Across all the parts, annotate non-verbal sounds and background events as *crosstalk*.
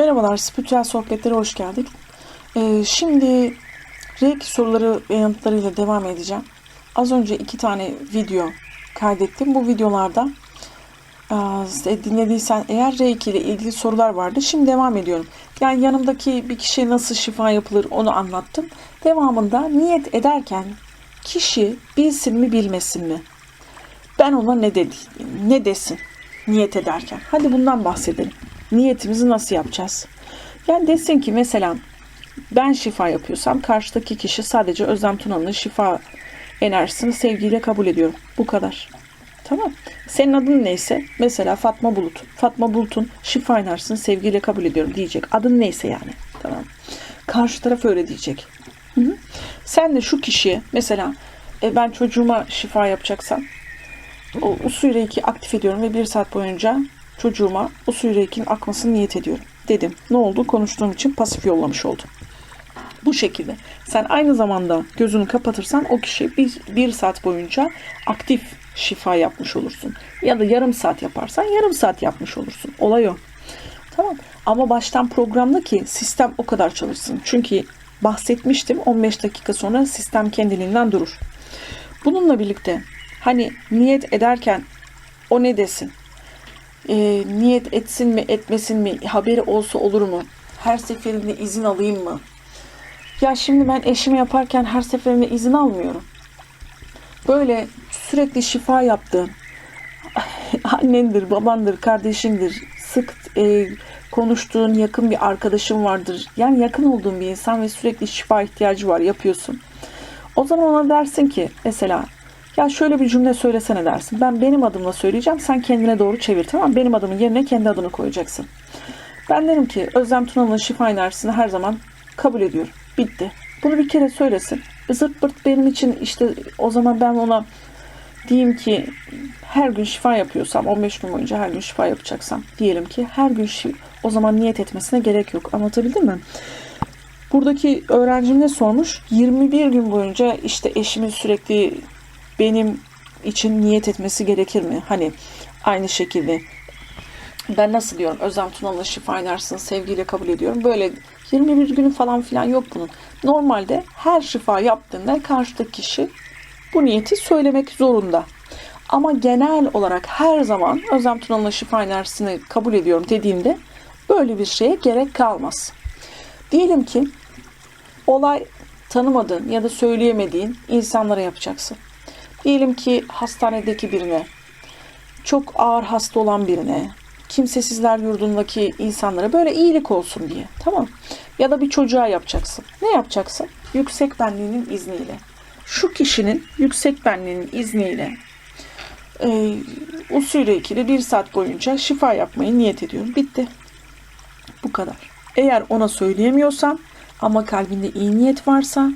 Merhabalar, Spiritüel Sohbetlere hoş geldik. Ee, şimdi Reiki soruları ve yanıtlarıyla devam edeceğim. Az önce iki tane video kaydettim. Bu videolarda e, dinlediysen eğer Reiki ile ilgili sorular vardı. Şimdi devam ediyorum. Yani yanımdaki bir kişiye nasıl şifa yapılır onu anlattım. Devamında niyet ederken kişi bilsin mi bilmesin mi? Ben ona ne dedi, ne desin niyet ederken? Hadi bundan bahsedelim. Niyetimizi nasıl yapacağız? Yani desin ki mesela ben şifa yapıyorsam karşıdaki kişi sadece Özlem Tuna'nın şifa enerjisini sevgiyle kabul ediyorum. Bu kadar. Tamam. Senin adın neyse mesela Fatma Bulut. Fatma Bulut'un şifa enerjisini sevgiyle kabul ediyorum diyecek. Adın neyse yani. Tamam. Karşı taraf öyle diyecek. Hı hı. Sen de şu kişiye mesela e, ben çocuğuma şifa yapacaksam o usul reiki aktif ediyorum ve bir saat boyunca çocuğuma usul reikinin akmasını niyet ediyorum dedim. Ne oldu? Konuştuğum için pasif yollamış oldum. Bu şekilde. Sen aynı zamanda gözünü kapatırsan o kişi bir, bir saat boyunca aktif şifa yapmış olursun. Ya da yarım saat yaparsan yarım saat yapmış olursun. Olay o. Tamam. Ama baştan programda ki sistem o kadar çalışsın. Çünkü bahsetmiştim 15 dakika sonra sistem kendiliğinden durur. Bununla birlikte hani niyet ederken o ne desin? E, niyet etsin mi etmesin mi? Haberi olsa olur mu? Her seferinde izin alayım mı? Ya şimdi ben eşime yaparken her seferinde izin almıyorum. Böyle sürekli şifa yaptığım *laughs* annendir, babandır, kardeşindir, sık e, konuştuğun yakın bir arkadaşın vardır. Yani yakın olduğun bir insan ve sürekli şifa ihtiyacı var yapıyorsun. O zaman ona dersin ki mesela ya şöyle bir cümle söylesene dersin. Ben benim adımla söyleyeceğim. Sen kendine doğru çevir tamam? Benim adımın yerine kendi adını koyacaksın. Ben derim ki Özlem Tunalı'nın şifa enerjisini her zaman kabul ediyorum. Bitti. Bunu bir kere söylesin. Zırt pırt benim için işte o zaman ben ona diyeyim ki her gün şifa yapıyorsam 15 gün boyunca her gün şifa yapacaksam diyelim ki her gün şi- o zaman niyet etmesine gerek yok. Anlatabildim mi? Buradaki öğrencim ne sormuş? 21 gün boyunca işte eşimin sürekli benim için niyet etmesi gerekir mi? Hani aynı şekilde ben nasıl diyorum Özlem Tunalı'nın şifa enerjisini sevgiyle kabul ediyorum. Böyle 21 günü falan filan yok bunun. Normalde her şifa yaptığında karşıdaki kişi bu niyeti söylemek zorunda. Ama genel olarak her zaman Özlem Tunalı'nın şifa enerjisini kabul ediyorum dediğinde böyle bir şeye gerek kalmaz. Diyelim ki olay tanımadığın ya da söyleyemediğin insanlara yapacaksın. Diyelim ki hastanedeki birine, çok ağır hasta olan birine, kimsesizler yurdundaki insanlara böyle iyilik olsun diye. Tamam. Ya da bir çocuğa yapacaksın. Ne yapacaksın? Yüksek benliğinin izniyle. Şu kişinin yüksek benliğinin izniyle e, usulü ikili bir saat boyunca şifa yapmayı niyet ediyorum. Bitti. Bu kadar. Eğer ona söyleyemiyorsan ama kalbinde iyi niyet varsa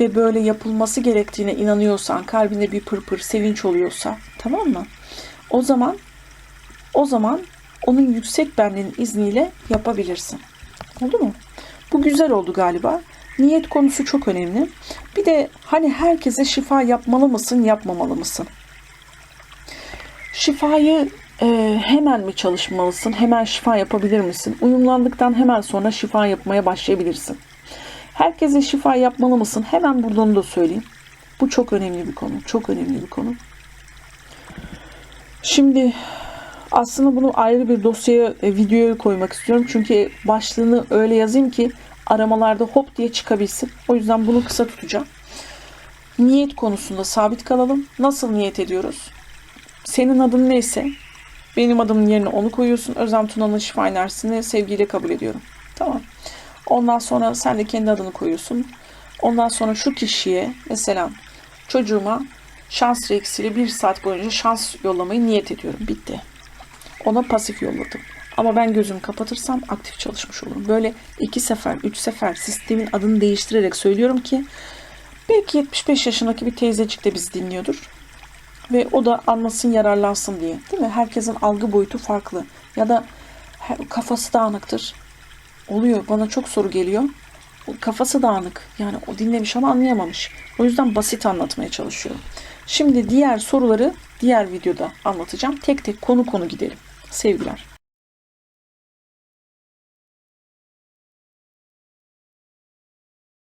ve böyle yapılması gerektiğine inanıyorsan, kalbinde bir pırpır sevinç oluyorsa, tamam mı? O zaman o zaman onun yüksek benliğin izniyle yapabilirsin. Oldu mu? Bu güzel oldu galiba. Niyet konusu çok önemli. Bir de hani herkese şifa yapmalı mısın, yapmamalı mısın? Şifayı e, hemen mi çalışmalısın? Hemen şifa yapabilir misin? Uyumlandıktan hemen sonra şifa yapmaya başlayabilirsin. Herkese şifa yapmalı mısın? Hemen burada onu da söyleyeyim. Bu çok önemli bir konu. Çok önemli bir konu. Şimdi aslında bunu ayrı bir dosyaya, e, videoya koymak istiyorum. Çünkü başlığını öyle yazayım ki aramalarda hop diye çıkabilsin. O yüzden bunu kısa tutacağım. Niyet konusunda sabit kalalım. Nasıl niyet ediyoruz? Senin adın neyse benim adımın yerine onu koyuyorsun. Özlem Tuna'nın şifa enerjisini sevgiyle kabul ediyorum. Tamam. Ondan sonra sen de kendi adını koyuyorsun. Ondan sonra şu kişiye mesela çocuğuma şans reksiyle bir saat boyunca şans yollamayı niyet ediyorum. Bitti. Ona pasif yolladım. Ama ben gözümü kapatırsam aktif çalışmış olurum. Böyle iki sefer, üç sefer sistemin adını değiştirerek söylüyorum ki belki 75 yaşındaki bir teyzecik de bizi dinliyordur. Ve o da anlasın, yararlansın diye. Değil mi? Herkesin algı boyutu farklı. Ya da kafası dağınıktır. Oluyor. Bana çok soru geliyor. Kafası dağınık. Yani o dinlemiş ama anlayamamış. O yüzden basit anlatmaya çalışıyorum. Şimdi diğer soruları diğer videoda anlatacağım. Tek tek konu konu gidelim. Sevgiler.